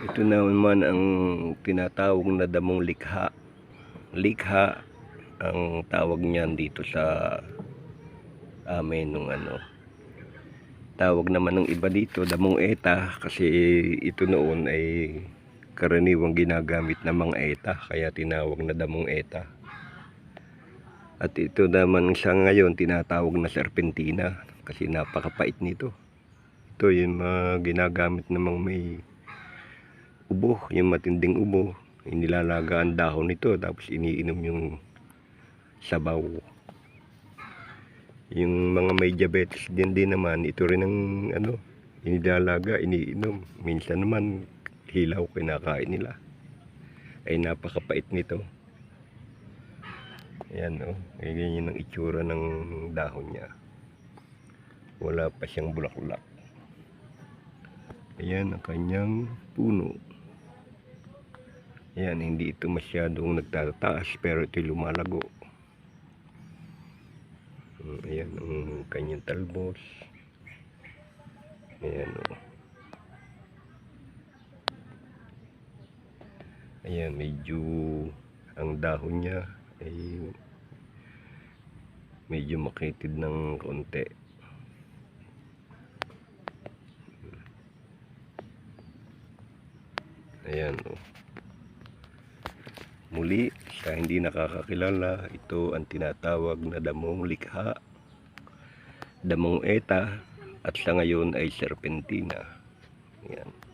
Ito naman ang tinatawag na damong likha. Likha ang tawag niyan dito sa amin nung ano. Tawag naman ng iba dito damong eta kasi ito noon ay karaniwang ginagamit ng mga eta kaya tinawag na damong eta. At ito naman sa ngayon tinatawag na serpentina kasi napakapait nito. Ito yung mga ginagamit namang may ubo, yung matinding ubo. Inilalaga ang dahon nito tapos iniinom yung sabaw. Yung mga may diabetes din din naman, ito rin ang ano, inilalaga, iniinom. Minsan naman hilaw kinakain nila. Ay napakapait nito. Ayan o, oh, ganyan ang itsura ng dahon niya. Wala pa siyang bulaklak. Ayan ang kanyang puno. Ayan, hindi ito masyadong nagtataas pero ito lumalago. Mm, Ayan ang kanyang talbos. Ayan o. Ayan, medyo ang dahon niya ay medyo makitid ng konti. Ayan o. Muli, sa hindi nakakakilala, ito ang tinatawag na damong likha, damong eta, at sa ngayon ay serpentina. Ayan.